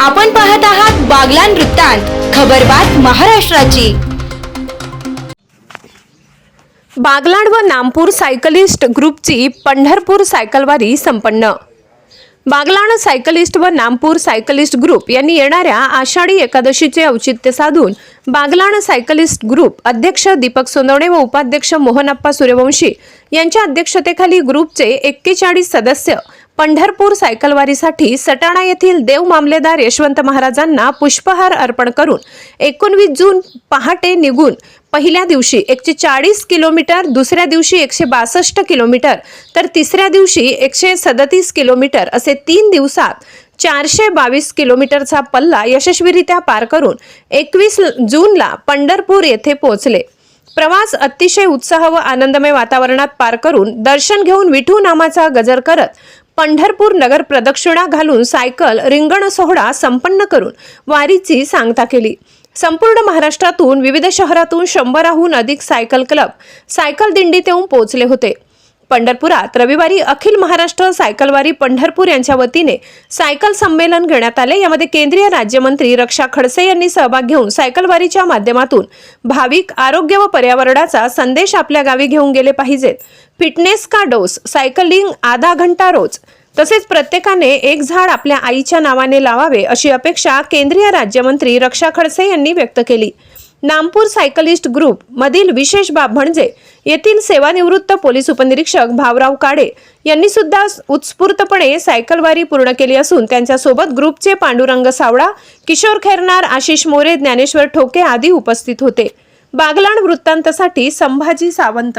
आपण पाहत आहात बागलान वृत्तांत खबरबात महाराष्ट्राची. बागलाण व नामपूर सायकलिस्ट ग्रुपची पंढरपूर सायकलवारी संपन्न. बागलाण सायकलिस्ट व नामपूर सायकलिस्ट ग्रुप यांनी येणाऱ्या आषाढी एकादशीचे औचित्य साधून बागलाण सायकलिस्ट ग्रुप अध्यक्ष दीपक सोनवणे व उपाध्यक्ष मोहनप्पा सूर्यवंशी यांच्या अध्यक्षतेखाली ग्रुपचे एक्केचाळीस सदस्य पंढरपूर सायकलवारीसाठी सटाणा येथील देव मामलेदार यशवंत महाराजांना पुष्पहार अर्पण करून एकोणवीस जून पहाटे निघून पहिल्या दिवशी एकशे चाळीस किलोमीटर दुसऱ्या दिवशी एकशे बासष्ट किलोमीटर तर तिसऱ्या दिवशी एकशे सदतीस किलोमीटर असे तीन दिवसात चारशे बावीस किलोमीटरचा पल्ला यशस्वीरित्या पार करून एकवीस जूनला पंढरपूर येथे पोहोचले. प्रवास अतिशय उत्साह व आनंदमय वातावरणात पार करून दर्शन घेऊन विठू नामाचा गजर करत पंढरपूर नगर प्रदक्षिणा घालून सायकल रिंगण सोहळा संपन्न करून वारीची सांगता केली. संपूर्ण महाराष्ट्रातून विविध शहरातून शंभराहून अधिक सायकल क्लब सायकल दिंडीत येऊन पोहोचले होते. पंढरपुरात रविवारी अखिल महाराष्ट्र सायकलवारी पंढरपूर यांच्या वतीने सायकल संमेलन घेण्यात आले. यामध्ये केंद्रीय राज्यमंत्री रक्षा खडसे यांनी सहभाग घेऊन सायकलवारीच्या माध्यमातून भाविक आरोग्य व पर्यावरणाचा संदेश आपल्या गावी घेऊन गेले पाहिजेत. फिटनेस का डोस? सायकलिंग आधा घंटा रोज. तसेच प्रत्येकाने एक झाड आपल्या आईच्या नावाने लावावे अशी अपेक्षा केंद्रीय राज्यमंत्री रक्षा खडसे यांनी व्यक्त केली. नामपूर सायकलिस्ट ग्रुप मधील विशेष बाब म्हणजे येथील सेवानिवृत्त पोलीस उपनिरीक्षक भावराव काडे यांनी सुद्धा उत्स्फूर्तपणे सायकलवारी पूर्ण केली असून त्यांच्यासोबत ग्रुपचे पांडुरंग सावळा किशोर खैरनार आशिष मोरे ज्ञानेश्वर ठोके आदी उपस्थित होते. बागलाण वृत्तांतसाठी संभाजी सावंत.